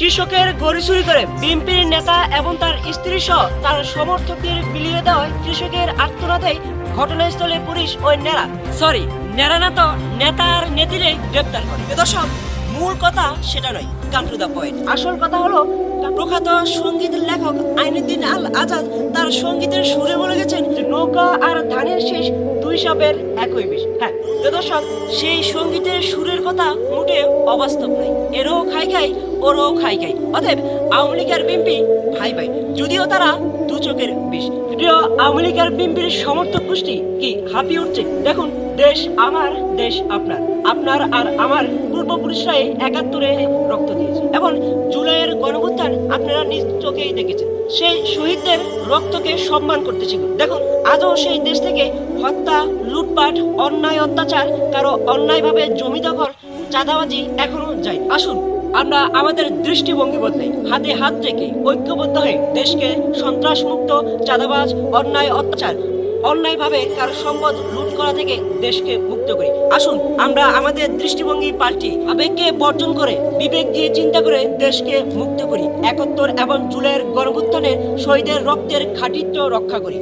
কৃষকের গরু চুরি করে বিএনপির নেতা এবং তার স্ত্রী সহ তার সমর্থকদের বিলিয়ে দেওয়ায় কৃষকের আত্মনাথে ঘটনাস্থলে পুলিশ ওই নেড়া সরি নেড়া না তো, নেতা আর নেতিরে গ্রেপ্তার করে। দর্শক, মূল কথা সেটা নয় কাম টু দ্য পয়েন্ট। আসল কথা হলো, প্রখ্যাত সংগীত লেখক আইনুদ্দিন আল আজাদ তার সঙ্গীতের সুরে বলে গেছেন, নৌকা আর ধানের শেষ দুই সাপের একই বিষ। হ্যাঁ দর্শক সেই সঙ্গীতের সুরের কথা মোটে অবাস্তব নাই। এরও খাই খাই, ওরও খাই খাই। অতএব আওয়ামী লীগের বিএনপি ভাই ভাই, যদিও তারা দু চোখের বিষ। প্রিয় লীগের বিএনপির সমর্থক গোষ্ঠী কি হাঁপিয়ে উঠছে? দেখুন, দেশ আমার, দেশ আপনার। আপনার আর আমার পূর্বপুরুষরাই একাত্তরে রক্ত দিয়েছে। এখন জুলাইয়ের গণভুত্থান আপনারা নিজ চোখেই দেখেছেন। সেই শহীদদের রক্তকে সম্মান করতে শিখুন। দেখুন, আজও সেই দেশ থেকে হত্যা, লুটপাট, অন্যায়, অত্যাচার, কারও অন্যায়ভাবে জমি দখল, চাঁদাবাজি এখনও যায় আসুন আমরা আমাদের দৃষ্টিভঙ্গি বদলে হাতে হাত রেখে ঐক্যবদ্ধ হয়ে দেশকে সন্ত্রাস মুক্ত চাঁদাবাজ, অন্যায়, অত্যাচার, অন্যায়ভাবে কারও সম্পদ লুট করা থেকে দেশকে মুক্ত করি। আসুন, আমরা আমাদের দৃষ্টিভঙ্গি পাল্টি আবেগকে বর্জন করে, বিবেক দিয়ে চিন্তা করে দেশকে মুক্ত করি। একাত্তর এবং জুলাইয়ের গণভুত্থানের শহীদের রক্তের খাটিত্ব রক্ষা করি।